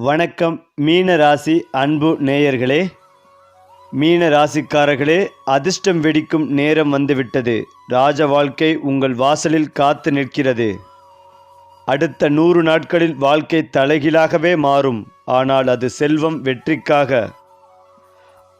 வணக்கம் மீன ராசி அன்பு நேயர்களே. மீன ராசிக்காரர்களே அதிர்ஷ்டம் வெடிக்கும் நேரம் வந்துவிட்டது. ராஜ வாழ்க்கை உங்கள் வாசலில் காத்து நிற்கிறது. அடுத்த நூறு நாட்களில் வாழ்க்கை தலைகீழாகவே மாறும். ஆனால் அது செல்வம் வெற்றிக்காக.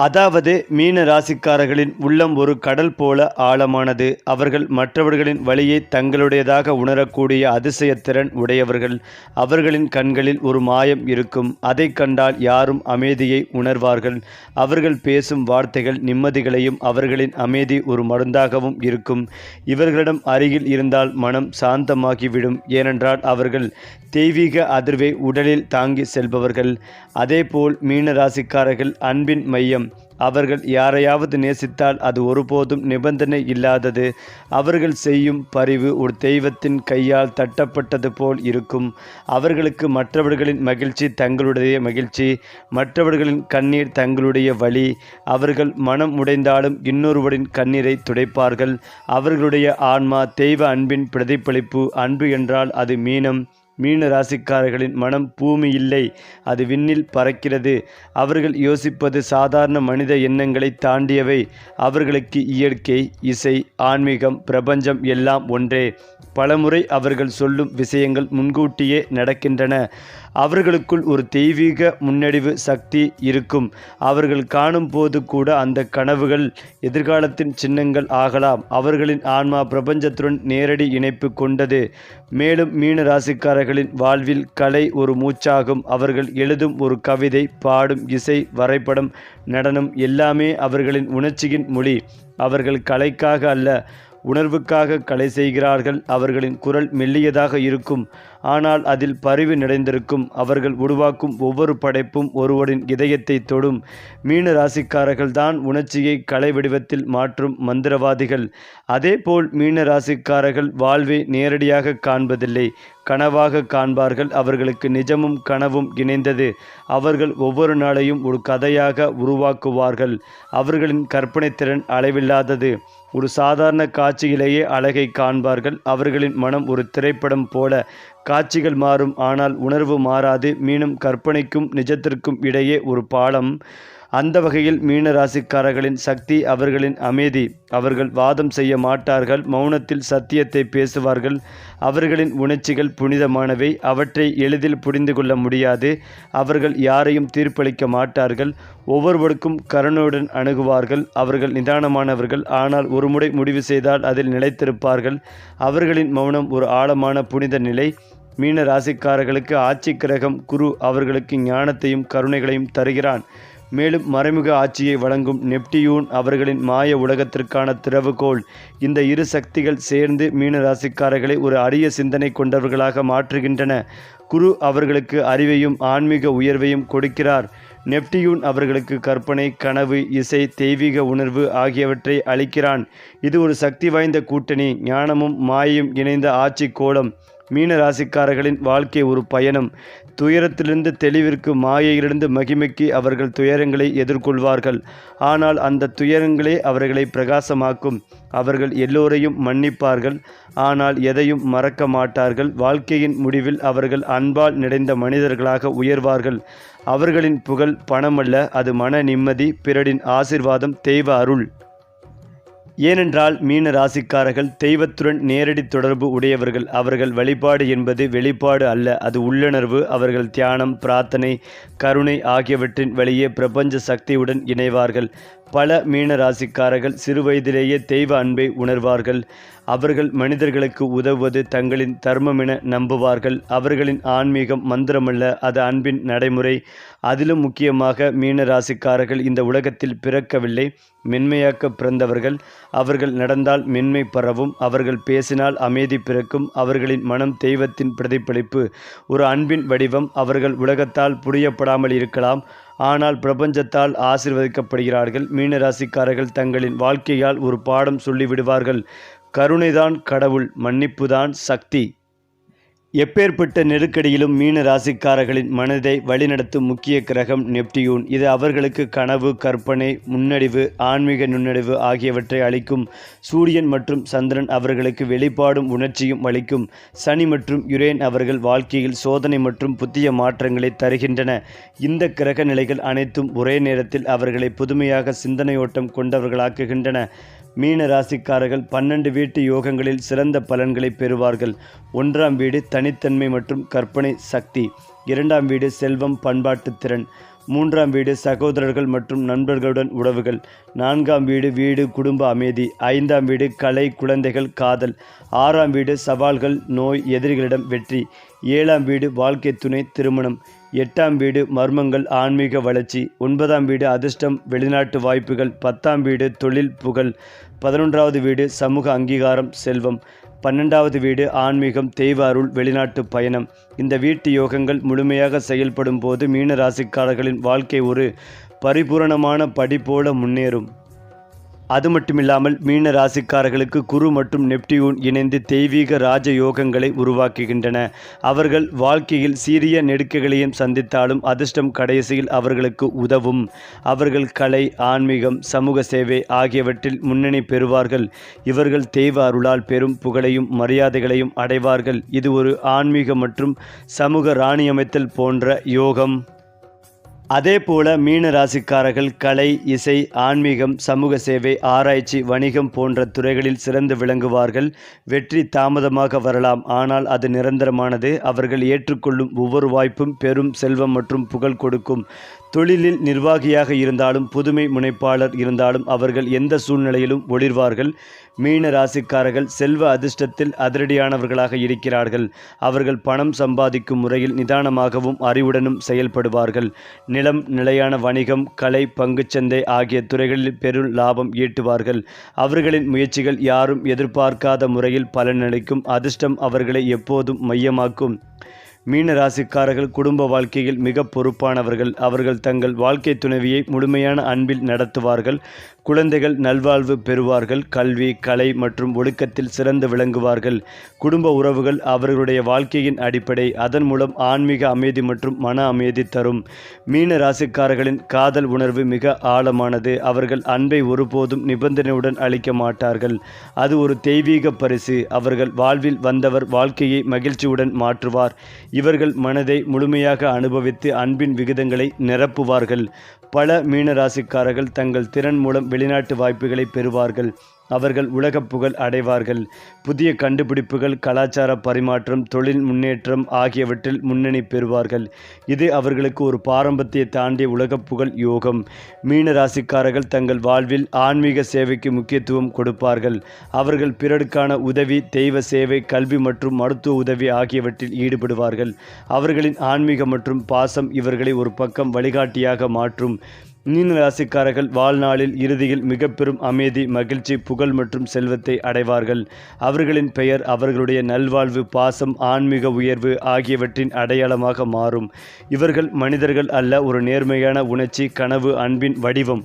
அதாவது மீன ராசிக்காரர்களின் உள்ளம் ஒரு கடல் போல ஆழமானது. அவர்கள் மற்றவர்களின் வழியை தங்களுடையதாக உணரக்கூடிய அதிசயத்திறன் உடையவர்கள். அவர்களின் கண்களில் ஒரு மாயம் இருக்கும். அதை கண்டால் யாரும் அமைதியை உணர்வார்கள். அவர்கள் பேசும் வார்த்தைகள் நிம்மதிகளையும் அவர்களின் அமைதி ஒரு மருந்தாகவும் இருக்கும். இவர்களிடம் அருகில் இருந்தால் மனம் சாந்தமாகிவிடும். ஏனென்றால் அவர்கள் தெய்வீக அதிர்வை உடலில் தாங்கி செல்பவர்கள். அதேபோல் மீன ராசிக்காரர்கள் அன்பின் மையம். அவர்கள் யாரையாவது நேசித்தால் அது ஒருபோதும் நிபந்தனை இல்லாதது. அவர்கள் செய்யும் பரிவு ஒரு தெய்வத்தின் கையால் தட்டப்பட்டது போல் இருக்கும். அவர்களுக்கு மற்றவர்களின் மகிழ்ச்சி தங்களுடைய மகிழ்ச்சி. மற்றவர்களின் கண்ணீர் தங்களுடைய வழி. அவர்கள் மனம் உடைந்தாலும் இன்னொருவரின் கண்ணீரை துடைப்பார்கள். அவர்களுடைய ஆன்மா தெய்வ அன்பின் பிரதிபலிப்பு. அன்பு என்றால் அது மீனம். மீன ராசிக்காரர்களின் மனம் பூமி இல்லை அது விண்ணில் பறக்கிறது. அவர்கள் யோசிப்பது சாதாரண மனித எண்ணங்களை தாண்டியவை. அவர்களுக்கு இயற்கை இசை ஆன்மீகம் பிரபஞ்சம் எல்லாம் ஒன்றே. பலமுறை அவர்கள் சொல்லும் விஷயங்கள் முன்கூட்டியே நடக்கின்றன. அவர்களுக்குள் ஒரு தெய்வீக முன்னடிவு சக்தி இருக்கும். அவர்கள் காணும் போது கூட அந்த கனவுகள் எதிர்காலத்தின் சின்னங்கள் ஆகலாம். அவர்களின் ஆன்மா பிரபஞ்சத்துடன் நேரடி இணைப்பு கொண்டது. மேலும் மீன ராசிக்காரர்களின் வாழ்வில் கலை ஒரு மூச்சாகும். அவர்கள் எழுதும் ஒரு கவிதை பாடும் இசை வரைபடம் நடனம் எல்லாமே அவர்களின் உணர்ச்சியின் மொழி. அவர்கள் கலைக்காக அல்ல உணர்வுக்காக கலை செய்கிறார்கள். அவர்களின் குரல் மெல்லியதாக இருக்கும். ஆனால் அதில் பரிவு நிறைந்திருக்கும். அவர்கள் உருவாக்கும் ஒவ்வொரு படைப்பும் ஒருவரின் இதயத்தை தொடும். மீன ராசிக்காரர்கள் தான் உணர்ச்சியை கலை வடிவத்தில் மாற்றும் மந்திரவாதிகள். அதேபோல் மீன ராசிக்காரர்கள் வாழ்வை நேரடியாக காண்பதில்லை. கனவாக காண்பார்கள். அவர்களுக்கு நிஜமும் கனவும் இணைந்தது. அவர்கள் ஒவ்வொரு நாளையும் ஒரு கதையாக உருவாக்குவார்கள். அவர்களின் கற்பனை திறன் அளவில்லாதது. ஒரு சாதாரண காட்சியிலேயே அழகை காண்பார்கள். அவர்களின் மனம் ஒரு திரைப்படம் போல காட்சிகள் மாறும். ஆனால் உணர்வு மாறாது. மீனும் கற்பனைக்கும் நிஜத்திற்கும் இடையே ஒரு பாலம் அந்த வகையில் மீனராசிக்காரர்களின் சக்தி அவர்களின் அமைதி. அவர்கள் வாதம் செய்ய மாட்டார்கள் மௌனத்தில் சத்தியத்தை பேசுவார்கள். அவர்களின் உணர்ச்சிகள் புனிதமானவை அவற்றை எளிதில் புரிந்து கொள்ள முடியாது. அவர்கள் யாரையும் தீர்ப்பளிக்க மாட்டார்கள் ஒவ்வொருவருக்கும் கருணையுடன் அணுகுவார்கள். அவர்கள் நிதானமானவர்கள் ஆனால் ஒருமுறை முடிவு செய்தால் அதில் நிலைத்திருப்பார்கள். அவர்களின் மௌனம் ஒரு ஆழமான புனித நிலை. மீன ராசிக்காரர்களுக்கு ஆட்சி கிரகம் குரு அவர்களுக்கு ஞானத்தையும் கருணைகளையும் தருகிறான். மேலும் மறைமுக ஆட்சியை வழங்கும் நெப்டியூன் அவர்களின் மாய உலகத்திற்கான திறவுகோல் இந்த இரு சக்திகள் சேர்ந்து மீன ராசிக்காரர்களை ஒரு அரிய சிந்தனை கொண்டவர்களாக மாற்றுகின்றன. குரு அவர்களுக்கு அறிவையும் ஆன்மீக உயர்வையும் கொடுக்கிறார். நெப்டியூன் அவர்களுக்கு கற்பனை கனவு இசை தெய்வீக உணர்வு ஆகியவற்றை அளிக்கிறான். இது ஒரு சக்தி வாய்ந்த கூட்டணி. ஞானமும் மாயையும் இணைந்த ஆட்சி கோலம். மீன ராசிக்காரர்களின் வாழ்க்கை ஒரு பயணம். துயரத்திலிருந்து தெளிவிற்கு மாயையிலிருந்து மகிமைக்கு அவர்கள் துயரங்களை எதிர்கொள்வார்கள். ஆனால் அந்த துயரங்களே அவர்களை பிரகாசமாக்கும். அவர்கள் எல்லோரையும் மன்னிப்பார்கள். ஆனால் எதையும் மறக்க மாட்டார்கள். வாழ்க்கையின் முடிவில் அவர்கள் அன்பால் நிறைந்த மனிதர்களாக உயர்வார்கள். அவர்களின் புகழ் பணமல்ல. அது மன நிம்மதி பிறரின் ஆசிர்வாதம் தெய்வ அருள். ஏனென்றால் மீன ராசிக்காரர்கள் தெய்வத்துடன் நேரடி தொடர்பு உடையவர்கள். அவர்கள் வழிபாடு என்பது வெளிப்பாடு அல்ல. அது உள்ளுணர்வு அவர்கள் தியானம் பிரார்த்தனை கருணை ஆகியவற்றின் வழியே பிரபஞ்ச சக்தியுடன் இணைவார்கள். பல மீன ராசிக்காரர்கள் சிறுவயதிலேயே தெய்வ அன்பை உணர்வார்கள். அவர்கள் மனிதர்களுக்கு உதவுவது தங்களின் தர்மம் என நம்புவார்கள். அவர்களின் ஆன்மீகம் மந்திரமல்ல அது அன்பின் நடைமுறை. அதிலும் முக்கியமாக மீன ராசிக்காரர்கள் இந்த உலகத்தில் பிறக்கவில்லை மென்மையாக்க பிறந்தவர்கள். அவர்கள் நடந்தால் மென்மை பரவும் அவர்கள் பேசினால் அமைதி பிறக்கும். அவர்களின் மனம் தெய்வத்தின் பிரதிபலிப்பு ஒரு அன்பின் வடிவம். அவர்கள் உலகத்தால் புரியப்படாமல் இருக்கலாம் ஆனால் பிரபஞ்சத்தால் ஆசிர்வதிக்கப்படுகிறார்கள். மீனராசிக்காரர்கள் தங்களின் வாழ்க்கையால் ஒரு பாடம் சொல்லிவிடுவார்கள். கருணைதான் கடவுள் மன்னிப்புதான் சக்தி. எப்பேற்பட்ட நெருக்கடியிலும் மீன ராசிக்காரர்களின் மனதை வழிநடத்தும் முக்கிய கிரகம் நெப்டியூன். இது அவர்களுக்கு கனவு கற்பனை முன்னடிவு ஆன்மீக நுண்ணடிவு ஆகியவற்றை அளிக்கும். சூரியன் மற்றும் சந்திரன் அவர்களுக்கு வெளிப்பாடும் உணர்ச்சியும் அளிக்கும். சனி மற்றும் யுரேன் அவர்கள் வாழ்க்கையில் சோதனை மற்றும் புதிய மாற்றங்களை தருகின்றன. இந்த கிரக நிலைகள் அனைத்தும் ஒரே நேரத்தில் அவர்களை புதுமையாக சிந்தனையோட்டம் கொண்டவர்களாக்குகின்றன. மீன ராசிக்காரர்கள் பன்னெண்டு வீட்டு யோகங்களில் சிறந்த பலன்களை பெறுவார்கள். ஒன்றாம் வீடு தனித்தன்மை மற்றும் கற்பனை சக்தி. இரண்டாம் வீடு செல்வம் பண்பாட்டு திறன். மூன்றாம் வீடு சகோதரர்கள் மற்றும் நண்பர்களுடன் உறவுகள். நான்காம் வீடு வீடு குடும்ப அமைதி. ஐந்தாம் வீடு கலை குழந்தைகள் காதல். ஆறாம் வீடு சவால்கள் நோய் எதிரிகளிடம் வெற்றி. ஏழாம் வீடு வாழ்க்கை துணை திருமணம். எட்டாம் வீடு மர்மங்கள் ஆன்மீக வளர்ச்சி. ஒன்பதாம் வீடு அதிர்ஷ்டம் வெளிநாட்டு வாய்ப்புகள். பத்தாம் வீடு தொழில் புகழ். பதினொன்றாவது வீடு சமூக அங்கீகாரம் செல்வம். பன்னெண்டாவது வீடு ஆன்மீகம் தெய்வ அருள் வெளிநாட்டு பயணம். இந்த வீட்டு யோகங்கள் முழுமையாக செயல்படும் போது மீன ராசிக்காரர்களின் வாழ்க்கை ஒரு பரிபூரணமான படி போல முன்னேறும். அது மட்டுமில்லாமல் மீன ராசிக்காரர்களுக்கு குரு மற்றும் நெப்டியூன் இணைந்து தெய்வீக ராஜ யோகங்களை உருவாக்குகின்றன. அவர்கள் வாழ்க்கையில் சீரிய நெடுக்கைகளையும் சந்தித்தாலும் அதிர்ஷ்டம் கடைசியில் அவர்களுக்கு உதவும். அவர்கள் கலை ஆன்மீகம் சமூக சேவை ஆகியவற்றில் முன்னணி பெறுவார்கள். இவர்கள் தெய்வ அருளால் பெரும் புகழையும் மரியாதைகளையும் அடைவார்கள். இது ஒரு ஆன்மீக மற்றும் சமூக ராணியமைத்தல் போன்ற யோகம். அதே போல மீன ராசிக்காரர்கள் கலை இசை ஆன்மீகம் சமூக சேவை ஆராய்ச்சி வணிகம் போன்ற துறைகளில் சிறந்து விளங்குவார்கள். வெற்றி தாமதமாக வரலாம். ஆனால் அது நிரந்தரமானது. அவர்கள் ஏற்றுக்கொள்ளும் ஒவ்வொரு வாய்ப்பும் பெரும் செல்வம் மற்றும் புகழ் கொடுக்கும். தொழிலில் நிர்வாகியாக இருந்தாலும் புதுமை முனைப்பாளர் இருந்தாலும் அவர்கள் எந்த சூழ்நிலையிலும் ஒளிர்வார்கள். மீன ராசிக்காரர்கள் செல்வ அதிர்ஷ்டத்தில் அதிரடியானவர்களாக இருக்கிறார்கள். அவர்கள் பணம் சம்பாதிக்கும் முறையில் நிதானமாகவும் அறிவுடனும் செயல்படுவார்கள். நிலம் நிலையான வணிகம் கலை பங்குச்சந்தை ஆகிய துறைகளில் பெரும் லாபம் ஈட்டுவார்கள். அவர்களின் முயற்சிகள் யாரும் எதிர்பார்க்காத முறையில் பலனளிக்கும். அதிர்ஷ்டம் அவர்களை எப்போதும் மையமாக்கும். மீன ராசிக்காரர்கள் குடும்ப வாழ்க்கையில் மிக பொறுப்பானவர்கள். அவர்கள் தங்கள் வாழ்க்கை துணைவியை முழுமையான அன்பில் நடத்துவார்கள். குழந்தைகள் நல்வாழ்வு பெறுவார்கள். கல்வி கலை மற்றும் ஒழுக்கத்தில் சிறந்து விளங்குவார்கள். குடும்ப உறவுகள் அவர்களுடைய வாழ்க்கையின் அடிப்படை. அதன் மூலம் ஆன்மீக அமைதி மற்றும் மன அமைதி தரும். மீன ராசிக்காரர்களின் காதல் உணர்வு மிக ஆழமானது. அவர்கள் அன்பை ஒருபோதும் நிபந்தனையுடன் அளிக்க மாட்டார்கள். அது ஒரு தெய்வீக பரிசு. அவர்கள் வாழ்வில் வந்தவர் வாழ்க்கையை மகிழ்ச்சியுடன் மாற்றுவார். இவர்கள் மனதை முழுமையாக அனுபவித்து அன்பின் விகிதங்களை நிரப்புவார்கள். பல மீனராசிக்காரர்கள் தங்கள் திறன் மூலம் வெளிநாட்டு வாய்ப்புகளை பெறுவார்கள். அவர்கள் உலகப் புகழ் அடைவார்கள். புதிய கண்டுபிடிப்புகள் கலாச்சார பரிமாற்றம் தொழில் முன்னேற்றம் ஆகியவற்றில் முன்னணி பெறுவார்கள். இது அவர்களுக்கு ஒரு பாரம்பரியத்தை தாண்டிய உலகப் புகழ் யோகம். மீன ராசிக்காரர்கள் தங்கள் வாழ்வில் ஆன்மீக சேவைக்கு முக்கியத்துவம் கொடுப்பார்கள். அவர்கள் பிறருக்கான உதவி தெய்வ சேவை கல்வி மற்றும் மருத்துவ உதவி ஆகியவற்றில் ஈடுபடுவார்கள். அவர்களின் ஆன்மீக மற்றும் பாசம் இவர்களை ஒரு பக்கம் வழிகாட்டியாக மாற்றும். மீன ராசிக்காரர்கள் வாழ்நாளில் இறுதியில் மிக பெரும் அமைதி மகிழ்ச்சி புகழ் மற்றும் செல்வத்தை அடைவார்கள். அவர்களின் பெயர் அவர்களுடைய நல்வாழ்வு பாசம் ஆன்மீக உயர்வு ஆகியவற்றின் அடையாளமாக மாறும். இவர்கள் மனிதர்கள் அல்ல ஒரு நேர்மையான உணர்ச்சி கனவு அன்பின் வடிவம்.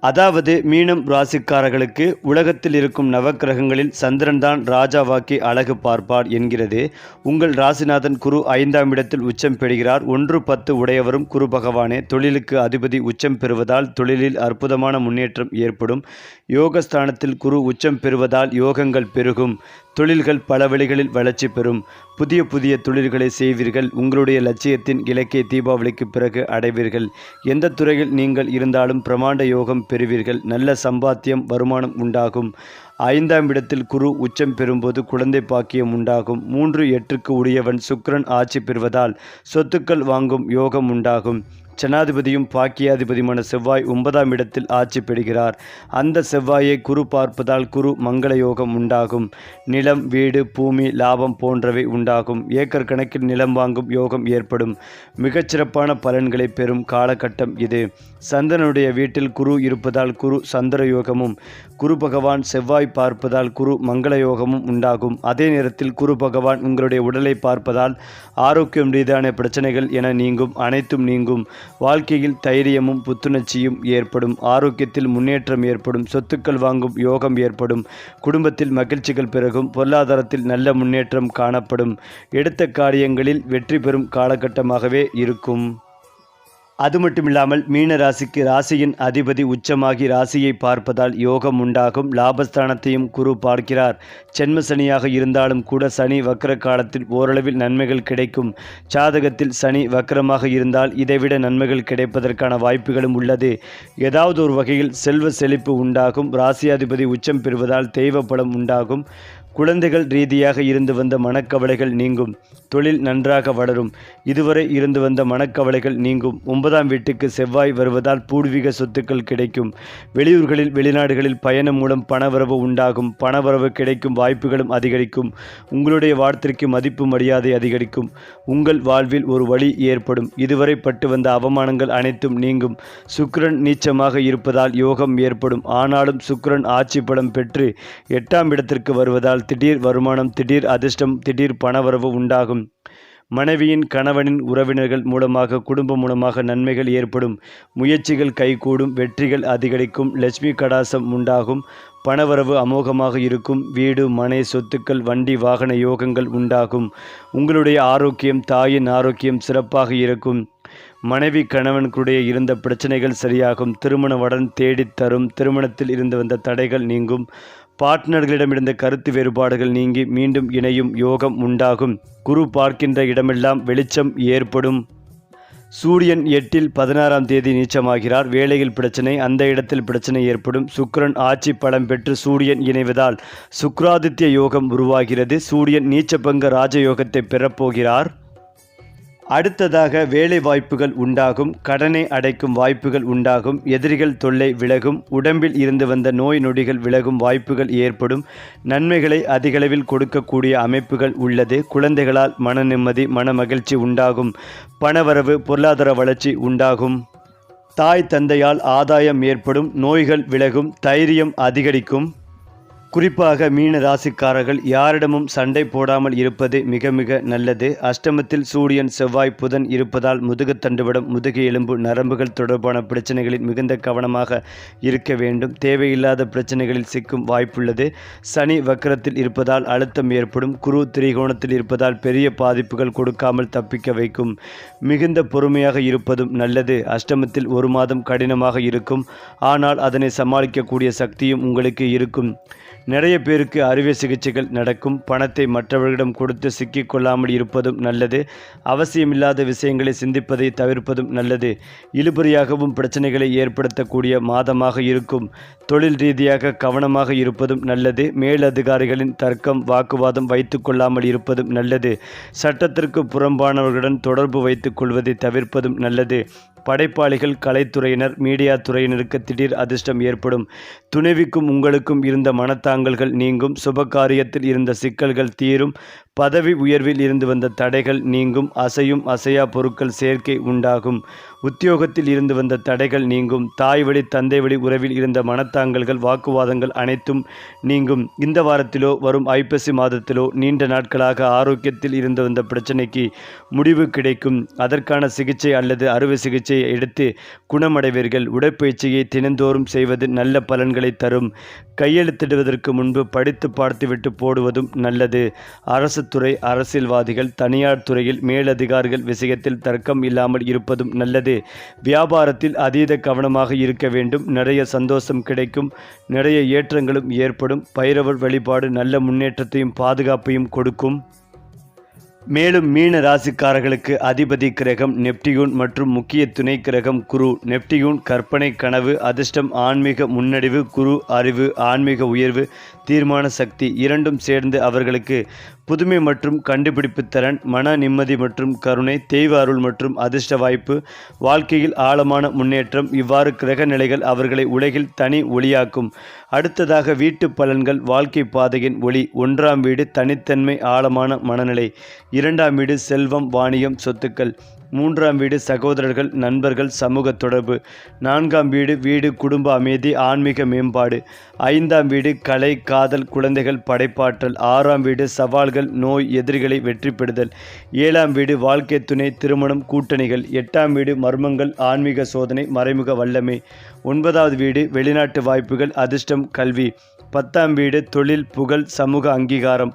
அதாவது மீனம் ராசிக்காரர்களுக்கு உலகத்தில் இருக்கும் நவக்கிரகங்களில் சந்திரன்தான் ராஜாவாக்கி அழகு பார்ப்பார் என்கிறது. உங்கள் ராசிநாதன் குரு ஐந்தாம் இடத்தில் உச்சம் பெறுகிறார். ஒன்று பத்து உடையவரும் குரு பகவானே தொழிலுக்கு அதிபதி உச்சம் பெறுவதால் தொழிலில் அற்புதமான முன்னேற்றம் ஏற்படும். யோகஸ்தானத்தில் குரு உச்சம் பெறுவதால் யோகங்கள் பெருகும். தொழில்கள் பல வழிகளில் வளர்ச்சி பெறும். புதிய புதிய தொழில்களை செய்வீர்கள். உங்களுடைய லட்சியத்தின் இலக்கை தீபாவளிக்கு பிறகு அடைவீர்கள். எந்த துறையில் நீங்கள் இருந்தாலும் பிரமாண்ட யோகம் பெறுவீர்கள். நல்ல சம்பாத்தியம் வருமானம் உண்டாகும். ஐந்தாம் இடத்தில் குரு உச்சம் பெறும்போது குழந்தை பாக்கியம் உண்டாகும். மூன்று எட்டுக்கு உரியவன் சுக்ரன் ஆட்சி பெறுவதால் சொத்துக்கள் வாங்கும் யோகம் உண்டாகும். ஜனாதிபதியும் பாக்கியாதிபதியுமான செவ்வாய் ஒன்பதாம் இடத்தில் ஆட்சி பெறுகிறார். அந்த செவ்வாயை குரு பார்ப்பதால் குரு மங்கள யோகம் உண்டாகும். நிலம் வீடு பூமி லாபம் போன்றவை உண்டாகும். ஏக்கர் கணக்கில் நிலம் வாங்கும் யோகம் ஏற்படும். மிகச்சிறப்பான பலன்களை பெறும் காலகட்டம் இது. சந்தனுடைய வீட்டில் குரு இருப்பதால் குரு சந்திர யோகமும் குரு பகவான் செவ்வாய் பார்ப்பதால் குரு மங்கள யோகமும் உண்டாகும். அதே நேரத்தில் குரு பகவான் உங்களுடைய உடலை பார்ப்பதால் ஆரோக்கியம் ரீதியான பிரச்சனைகள் என நீங்கும் அனைத்தும் நீங்கும். வாழ்க்கையில் தைரியமும் புத்துணர்ச்சியும் ஏற்படும். ஆரோக்கியத்தில் முன்னேற்றம் ஏற்படும். சொத்துக்கள் வாங்கும் யோகம் ஏற்படும். குடும்பத்தில் மகிழ்ச்சிகள் பிறகும் பொருளாதாரத்தில் நல்ல முன்னேற்றம் காணப்படும். எடுத்த காரியங்களில் வெற்றி பெறும் காலகட்டமாகவே இருக்கும். அது மட்டுமில்லாமல் மீன ராசிக்கு ராசியின் அதிபதி உச்சமாகி ராசியை பார்ப்பதால் யோகம் உண்டாகும். லாபஸ்தானத்தையும் குரு பார்க்கிறார். சென்ம சனியாக இருந்தாலும் கூட சனி வக்கர காலத்தில் ஓரளவில் நன்மைகள் கிடைக்கும். சாதகத்தில் சனி வக்கரமாக இருந்தால் இதைவிட நன்மைகள் கிடைப்பதற்கான வாய்ப்புகளும் உள்ளது. ஏதாவது ஒரு வகையில் செல்வ செழிப்பு உண்டாகும். ராசியாதிபதி உச்சம் பெறுவதால் தெய்வ பலம் உண்டாகும். குழந்தைகள் ரீதியாக இருந்து வந்த மனக்கவலைகள் நீங்கும். தொழில் நன்றாக வளரும். இதுவரை இருந்து வந்த மனக்கவலைகள் நீங்கும். ஒன்பதாம் வீட்டுக்கு செவ்வாய் வருவதால் பூர்வீக சொத்துக்கள் கிடைக்கும். வெளியூர்களில் வெளிநாடுகளில் பயணம் மூலம் பணவரவு உண்டாகும். பணவரவு கிடைக்கும் வாய்ப்புகளும் அதிகரிக்கும். உங்களுடைய வார்த்தைக்கு மதிப்பு மரியாதை அதிகரிக்கும். உங்கள் வாழ்வில் ஒரு வழி ஏற்படும். இதுவரை பட்டு வந்த அவமானங்கள் அனைத்தும் நீங்கும். சுக்கிரன் நீச்சமாக இருப்பதால் யோகம் ஏற்படும். ஆனாலும் சுக்கரன் ஆட்சி பலம் பெற்று எட்டாம் இடத்திற்கு வருவதால் திடீர் வருமானம் திடீர் அதிர்ஷ்டம் திடீர் பணவரவு உண்டாகும். மனைவியின் கணவனின் உறவினர்கள் மூலமாக குடும்பம் மூலமாக நன்மைகள் ஏற்படும். முயற்சிகள் கைகூடும் வெற்றிகள் அதிகரிக்கும் லட்சுமி கடாசம் உண்டாகும் பணவரவு அமோகமாக இருக்கும் வீடு மனை சொத்துக்கள் வண்டி வாகன யோகங்கள் உண்டாகும். உங்களுடைய ஆரோக்கியம் தாயின் ஆரோக்கியம் சிறப்பாக இருக்கும். மனைவி கணவனுக்குடைய இருந்த பிரச்சனைகள் சரியாகும். திருமண வடன் தேடித் தரும். திருமணத்தில் இருந்து வந்த தடைகள் நீங்கும். பார்ட்னர்களிடமிருந்த கருத்து வேறுபாடுகள் நீங்கி மீண்டும் இணையும் யோகம் உண்டாகும். குரு பார்க்கின்ற இடமெல்லாம் வெளிச்சம் ஏற்படும். சூரியன் எட்டில் பதினாறாம் தேதி நீச்சமாகிறார். வேலையில் பிரச்சனை அந்த இடத்தில் பிரச்சனை ஏற்படும். சுக்கிரன் ஆட்சி பலம் பெற்று சூரியன் இணைவதால் சுக்ராதித்ய யோகம் உருவாகிறது. சூரியன் நீச்சபங்க ராஜயோகத்தை பெறப்போகிறார். அடுத்ததாக வேலை வாய்ப்புகள் உண்டாகும் கடனை அடைக்கும் வாய்ப்புகள் உண்டாகும் எதிரிகள் தொல்லை விலகும் உடம்பில் இருந்து வந்த நோய் நொடிகள் விலகும் வாய்ப்புகள் ஏற்படும் நன்மைகளை அதிகளவில் கொடுக்கக்கூடிய அமைப்புகள் உள்ளது. குழந்தைகளால் மன நிம்மதி மன மகிழ்ச்சி உண்டாகும் பணவரவு பொருளாதார வளர்ச்சி உண்டாகும். தாய் தந்தையால் ஆதாயம் ஏற்படும் நோய்கள் விலகும் தைரியம் அதிகரிக்கும். குறிப்பாக மீன ராசிக்காரர்கள் யாரிடமும் சண்டை போடாமல் இருப்பது மிக மிக நல்லது. அஷ்டமத்தில் சூரியன் செவ்வாய் புதன் இருப்பதால் முதுகுத்தண்டுவிடம் முதுகு எலும்பு நரம்புகள் தொடர்பான பிரச்சனைகளில் மிகுந்த கவனமாக இருக்க வேண்டும். தேவையில்லாத பிரச்சனைகளில் சிக்கும் வாய்ப்புள்ளது. சனி வக்கரத்தில் இருப்பதால் அழுத்தம் ஏற்படும். குரு திரிகோணத்தில் இருப்பதால் பெரிய பாதிப்புகள் கொடுக்காமல் தப்பிக்க வைக்கும். மிகுந்த பொறுமையாக இருப்பதும் நல்லது. அஷ்டமத்தில் ஒரு மாதம் கடினமாக இருக்கும். ஆனால் அதனை சமாளிக்கக்கூடிய சக்தியும் உங்களுக்கு இருக்கும். நிறைய பேருக்கு அறுவை சிகிச்சைகள் நடக்கும். பணத்தை மற்றவர்களிடம் கொடுத்து சிக்கிக் கொள்ளாமல் இருப்பதும் நல்லது. அவசியமில்லாத விஷயங்களை சிந்திப்பதை தவிர்ப்பதும் நல்லது. இழுபறியாகவும் பிரச்சனைகளை ஏற்படுத்தக்கூடிய மாதமாக இருக்கும். தொழில் ரீதியாக கவனமாக இருப்பதும் நல்லது. மேலதிகாரிகளின் தர்க்கம் வாக்குவாதம் வைத்துக்கொள்ளாமல் இருப்பதும் நல்லது. சட்டத்திற்கு புறம்பானவர்களுடன் தொடர்பு வைத்துக் கொள்வதை தவிர்ப்பதும் நல்லது. படைப்பாளிகள் கலைத்துறையினர் மீடியா துறையினருக்கு திடீர் அதிர்ஷ்டம் ஏற்படும். துணைவிக்கும் உங்களுக்கும் இருந்த மனத்தாங்கல்கள் நீங்கும். சுபகாரியத்தில் இருந்த சிக்கல்கள் தீரும். பதவி உயர்வில் இருந்து வந்த தடைகள் நீங்கும் அசையும் அசையா பொருட்கள் சேர்க்கை உண்டாகும். உத்தியோகத்தில் இருந்து வந்த தடைகள் நீங்கும். தாய் வழி தந்தை வழி உறவில் இருந்த மனத்தாங்கல்கள் வாக்குவாதங்கள் அனைத்தும் நீங்கும். இந்த வாரத்திலோ வரும் ஐப்பசி மாதத்திலோ நீண்ட நாட்களாக ஆரோக்கியத்தில் இருந்து வந்த பிரச்சனைக்கு முடிவு கிடைக்கும். அதற்கான சிகிச்சை அல்லது அறுவை சிகிச்சையை எடுத்து குணமடைவீர்கள். உடற்பயிற்சியை தினந்தோறும் செய்வது நல்ல பலன்களை தரும். கையெழுத்திடுவதற்கு முன்பு படித்து பார்த்துவிட்டு போடுவதும் நல்லது. அரசு துறை அரசியல்வாதிகள் தனியார் துறையில் மேலதிகாரிகள் விஷயத்தில் தர்க்கம் இல்லாமல் இருப்பதும் நல்லது. வியாபாரத்தில் அதீத கவனமாக இருக்க வேண்டும். நிறைய சந்தோஷம் கிடைக்கும். நிறைய ஏற்றங்களும் ஏற்படும். பைரவர் வழிபாடு நல்ல முன்னேற்றத்தையும் பாதுகாப்பையும் கொடுக்கும். மேலும் மீன ராசிக்காரர்களுக்கு அதிபதி கிரகம் நெப்டியூன் மற்றும் முக்கிய துணை கிரகம் குரு. நெப்டியூன் கற்பனை கனவு அதிர்ஷ்டம் ஆன்மீக முன்னடைவு குரு அறிவு ஆன்மீக உயர்வு தீர்மான சக்தி இரண்டும் சேர்ந்து அவர்களுக்கு புதுமை மற்றும் கண்டுபிடிப்பு திறன் மன நிம்மதி மற்றும் கருணை தெய்வ அருள் மற்றும் அதிர்ஷ்ட வாய்ப்பு வாழ்க்கையில் ஆழமான முன்னேற்றம் இவ்வாறு கிரக நிலைகள் அவர்களை உலகில் தனி ஒளியாக்கும். அடுத்ததாக வீட்டு பலன்கள் வாழ்க்கை பாதையின் ஒளி ஒன்றாம் வீடு தனித்தன்மை ஆழமான மனநிலை இரண்டாம் வீடு செல்வம் வாணியம் சொத்துக்கள். மூன்றாம் வீடு சகோதரர்கள் நண்பர்கள் சமூக தொடர்பு. நான்காம் வீடு வீடு குடும்ப அமைதி ஆன்மீக மேம்பாடு. ஐந்தாம் வீடு கலை காதல் குழந்தைகள் படைப்பாற்றல். ஆறாம் வீடு சவால்கள் நோய் எதிரிகளை வெற்றி பெறுதல் ஏழாம் வீடு வாழ்க்கை துணை திருமணம் கூட்டணிகள். எட்டாம் வீடு மர்மங்கள் ஆன்மீக சோதனை மறைமுக வல்லமை. ஒன்பதாவது வீடு வெளிநாட்டு வாய்ப்புகள் அதிர்ஷ்டம் கல்வி. பத்தாம் வீடு தொழில் புகழ் சமூக அங்கீகாரம்.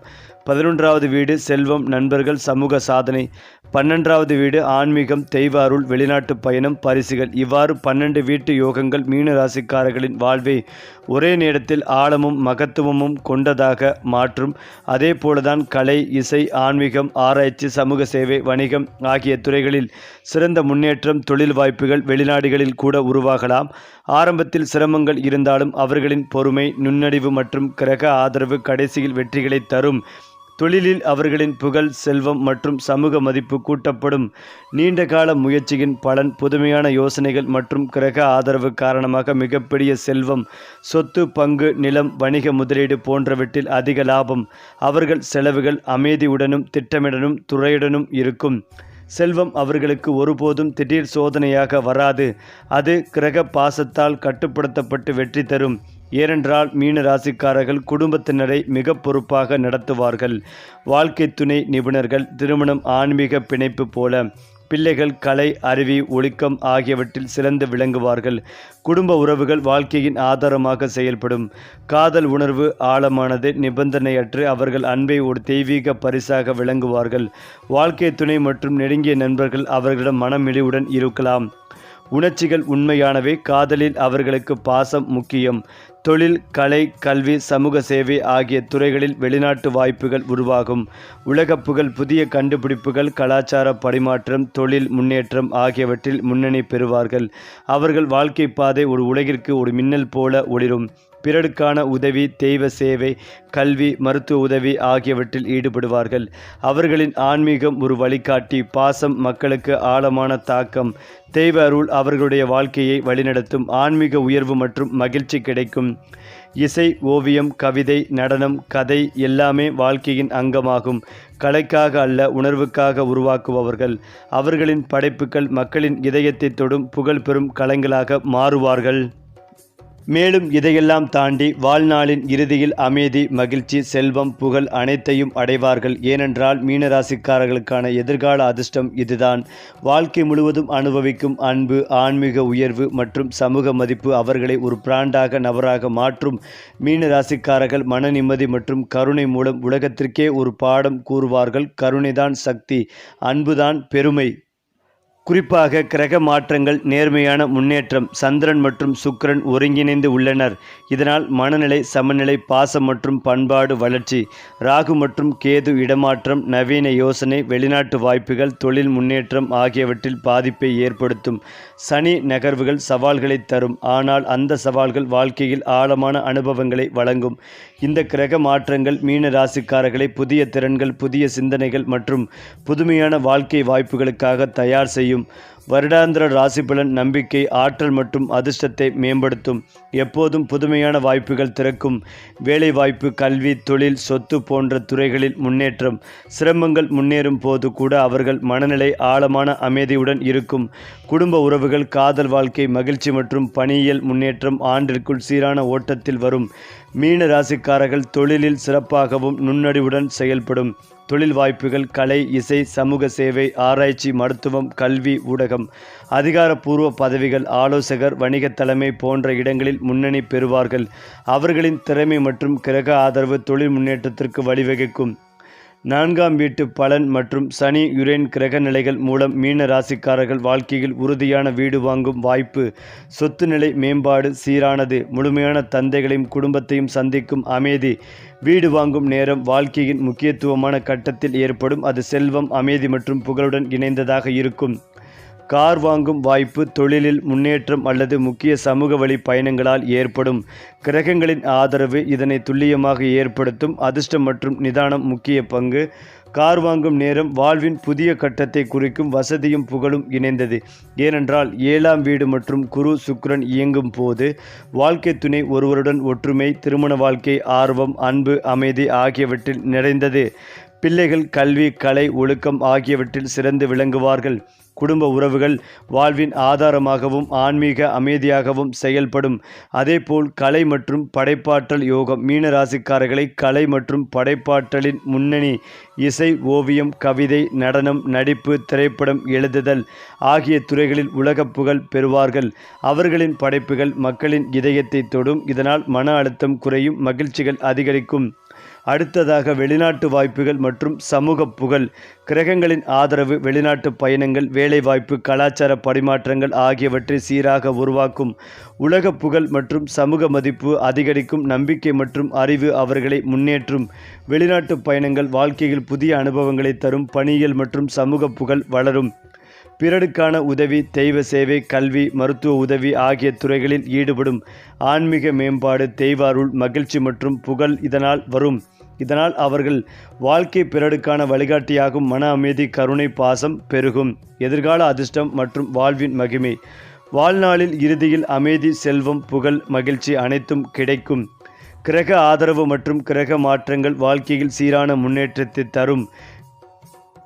பதினொன்றாவது வீடு செல்வம் நண்பர்கள் சமூக சாதனை. பன்னெண்டாவது வீடு ஆன்மீகம் தெய்வ அருள் வெளிநாட்டு பயணம் பரிசுகள். இவ்வாறு பன்னெண்டு வீட்டு யோகங்கள் மீன ராசிக்காரர்களின் வாழ்வை ஒரே நேரத்தில் ஆழமும் மகத்துவமும் கொண்டதாக மாற்றும். அதே போலதான் கலை இசை ஆன்மீகம் ஆராய்ச்சி சமூக சேவை வணிகம் ஆகிய துறைகளில் சிறந்த முன்னேற்றம் தொழில் வாய்ப்புகள் வெளிநாடுகளில் கூட உருவாகலாம். ஆரம்பத்தில் சிரமங்கள் இருந்தாலும் அவர்களின் பொறுமை நுண்ணறிவு மற்றும் கிரக ஆதரவு கடைசியில் வெற்றிகளை தரும். தொழிலில் அவர்களின் புகழ் செல்வம் மற்றும் சமூக மதிப்பு கூட்டப்படும். நீண்ட கால முயற்சியின் பலன் புதுமையான யோசனைகள் மற்றும் கிரக ஆதரவு காரணமாக மிகப்பெரிய செல்வம் சொத்து பங்கு நிலம் வணிக முதலீடு போன்றவற்றில் அதிக லாபம். அவர்கள் செலவுகள் அமைதியுடனும் திட்டமிடனும் துறையுடனும் இருக்கும். செல்வம் அவர்களுக்கு ஒருபோதும் திடீர் சோதனையாக வராது. அது கிரக பாசத்தால் கட்டுப்படுத்தப்பட்டு வெற்றி தரும். ஏனென்றால் மீன ராசிக்காரர்கள் குடும்பத்தினரை மிக பொறுப்பாக நடத்துவார்கள். வாழ்க்கை துணை நிபுணர்கள் திருமணம் ஆன்மீக பிணைப்பு போல பிள்ளைகள் கலை அறிவி ஒழுக்கம் ஆகியவற்றில் சிறந்து விளங்குவார்கள். குடும்ப உறவுகள் வாழ்க்கையின் ஆதாரமாக செயல்படும். காதல் உணர்வு ஆழமானது நிபந்தனையற்று அவர்கள் அன்பை ஒரு தெய்வீக பரிசாக விளங்குவார்கள். வாழ்க்கை துணை மற்றும் நெருங்கிய நண்பர்கள் அவர்களிடம் மனமிழிவுடன் இருக்கலாம். உணர்ச்சிகள் உண்மையானவை காதலில் அவர்களுக்கு பாசம் முக்கியம். தொழில் கலை கல்வி சமூக சேவை ஆகிய துறைகளில் வெளிநாட்டு வாய்ப்புகள் உருவாகும். உலக புதிய கண்டுபிடிப்புகள் கலாச்சார பரிமாற்றம் தொழில் முன்னேற்றம் ஆகியவற்றில் முன்னணி பெறுவார்கள். அவர்கள் வாழ்க்கை பாதை ஒரு உலகிற்கு ஒரு மின்னல் போல ஒளிரும். பிறருக்கான உதவி தெய்வ சேவை கல்வி மருத்துவ உதவி ஆகியவற்றில் ஈடுபடுவார்கள். அவர்களின் ஆன்மீகம் ஒரு வழிகாட்டி பாசம் மக்களுக்கு ஆழமான தாக்கம். தெய்வ அருள் அவர்களுடைய வாழ்க்கையை வழிநடத்தும் ஆன்மீக உயர்வு மற்றும் மகிழ்ச்சி கிடைக்கும். இசை ஓவியம் கவிதை நடனம் கதை எல்லாமே வாழ்க்கையின் அங்கமாகும். கலைக்காக அல்ல உணர்வுக்காக உருவாக்குபவர்கள். அவர்களின் படைப்புகள் மக்களின் இதயத்தை தொடும் புகழ் பெறும் கலைஞர்களாக மாறுவார்கள். மேலும் இதையெல்லாம் தாண்டி வாழ்நாளின் இறுதியில் அமைதி மகிழ்ச்சி செல்வம் புகழ் அனைத்தையும் அடைவார்கள். ஏனென்றால் மீனராசிக்காரர்களுக்கான எதிர்கால அதிர்ஷ்டம் இதுதான். வாழ்க்கை முழுவதும் அனுபவிக்கும் அன்பு ஆன்மீக உயர்வு மற்றும் சமூக மதிப்பு அவர்களை ஒரு பிராண்டாக நபராக மாற்றும் மீனராசிக்காரர்கள் மன நிம்மதி மற்றும் கருணை மூலம் உலகத்திற்கே ஒரு பாடம் கூறுவார்கள். கருணைதான் சக்தி அன்புதான் பெருமை. குறிப்பாக கிரக மாற்றங்கள் நேர்மையான முன்னேற்றம் சந்திரன் மற்றும் சுக்கிரன் ஒருங்கிணைந்து உள்ளனர். இதனால் மனநிலை சமநிலை பாசம் மற்றும் பண்பாடு வளர்ச்சி ராகு மற்றும் கேது இடமாற்றம் நவீன யோசனை வெளிநாட்டு வாய்ப்புகள் தொழில் முன்னேற்றம் ஆகியவற்றில் பாதிப்பை ஏற்படுத்தும். சனி நகர்வுகள் சவால்களை தரும். ஆனால் அந்த சவால்கள் வாழ்க்கையில் ஆழமான அனுபவங்களை வழங்கும். இந்த கிரக மாற்றங்கள் மீன ராசிக்காரர்களை புதிய திறன்கள் புதிய சிந்தனைகள் மற்றும் புதுமையான வாழ்க்கை வாய்ப்புகளுக்காக தயார் செய்யும் வருடாந்திர ராசிபலன் நம்பிக்கை ஆற்றல் மற்றும் அதிர்ஷ்டத்தை மேம்படுத்தும். எப்போதும் புதுமையான வாய்ப்புகள் திறக்கும். வேலைவாய்ப்பு கல்வி தொழில் சொத்து போன்ற துறைகளில் முன்னேற்றம். சிரமங்கள் முன்னேறும் போது கூட அவர்கள் மனநிலை ஆழமான அமைதியுடன் இருக்கும். குடும்ப உறவுகள் காதல் வாழ்க்கை மகிழ்ச்சி மற்றும் பணியியல் முன்னேற்றம் ஆண்டிற்குள் சீரான ஓட்டத்தில் வரும். மீன ராசிக்காரர்கள் தொழிலில் சிறப்பாகவும் நுண்ணடிவுடன் செயல்படும். தொழில் வாய்ப்புகள் கலை இசை சமூக சேவை ஆராய்ச்சி மருத்துவம் கல்வி ஊடகம் அதிகாரப்பூர்வ பதவிகள் ஆலோசகர் வணிக தலைமை போன்ற இடங்களில் முன்னணி பெறுவார்கள். அவர்களின் திறமை மற்றும் கிரக ஆதரவு தொழில் முன்னேற்றத்திற்கு வழிவகுக்கும். நான்காம் வீட்டு பலன் மற்றும் சனி யுரேன் கிரக நிலைகள் மூலம் மீன ராசிக்காரர்கள் வாழ்க்கையில் உறுதியான வீடு வாங்கும் வாய்ப்பு சொத்து நிலை மேம்பாடு சீரானது முழுமையான தந்தைகளையும் குடும்பத்தையும் சந்திக்கும் அமைதி வீடு வாங்கும் நேரம் வாழ்க்கையின் முக்கியத்துவமான கட்டத்தில் ஏற்படும் அது செல்வம் அமைதி மற்றும் புகழுடன் இணைந்ததாக இருக்கும். கார் வாங்கும் வாய்ப்பு தொழிலில் முன்னேற்றம் அல்லது முக்கிய சமூக வழி பயணங்களால் ஏற்படும். கிரகங்களின் ஆதரவு இதனை துல்லியமாக ஏற்படுத்தும். அதிர்ஷ்டம் மற்றும் நிதானம் முக்கிய பங்கு. கார் வாங்கும் நேரம் வாழ்வின் புதிய கட்டத்தை குறிக்கும் வசதியும் புகழும் இணைந்தது. ஏனென்றால் ஏழாம் வீடு மற்றும் குரு சுக்ரன் இயங்கும் போது வாழ்க்கை துணை ஒருவருடன் ஒற்றுமை திருமண வாழ்க்கை ஆர்வம் அன்பு அமைதி ஆகியவற்றில் நிறைந்தது. பிள்ளைகள் கல்வி கலை ஒழுக்கம் ஆகியவற்றில் சிறந்து விளங்குவார்கள். குடும்ப உறவுகள் வாழ்வின் ஆதாரமாகவும் ஆன்மீக அமைதியாகவும் செயல்படும். அதேபோல் கலை மற்றும் படைப்பாற்றல் யோகம் மீன ராசிக்காரர்களை கலை மற்றும் படைப்பாற்றலின் முன்னணி இசை ஓவியம் கவிதை நடனம் நடிப்பு திரைப்படம் எழுதுதல் ஆகிய துறைகளில் உலகப் புகழ் பெறுவார்கள். அவர்களின் படைப்புகள் மக்களின் இதயத்தை தொடும். இதனால் மன அழுத்தம் குறையும் மகிழ்ச்சிகள் அதிகரிக்கும். அடுத்ததாக வெளிநாட்டு வாய்ப்புகள் மற்றும் சமூக புகழ் கிரகங்களின் ஆதரவு வெளிநாட்டு பயணங்கள் வேலைவாய்ப்பு கலாச்சார பரிமாற்றங்கள் ஆகியவற்றை சீராக உருவாக்கும் உலக புகழ் மற்றும் சமூக மதிப்பு அதிகரிக்கும் நம்பிக்கை மற்றும் அறிவு அவர்களை முன்னேற்றும். வெளிநாட்டு பயணங்கள் வாழ்க்கையில் புதிய அனுபவங்களை தரும் பணியியல் மற்றும் சமூக புகழ் வளரும். பிறருக்கான உதவி தெய்வ சேவை கல்வி மருத்துவ உதவி ஆகிய துறைகளில் ஈடுபடும் ஆன்மீக மேம்பாடு தெய்வ அருள் மகிழ்ச்சி மற்றும் புகழ் இதனால் வரும். இதனால் அவர்கள் வாழ்க்கை பிறருக்கான வழிகாட்டியாகும் மன அமைதி கருணை பாசம் பெருகும். எதிர்கால அதிர்ஷ்டம் மற்றும் வாழ்வின் மகிமை. வாழ்நாளில் இறுதியில் அமைதி செல்வம் புகழ் மகிழ்ச்சி அனைத்தும் கிடைக்கும். கிரக ஆதரவு மற்றும் கிரக மாற்றங்கள் வாழ்க்கையில் சீரான முன்னேற்றத்தை தரும்.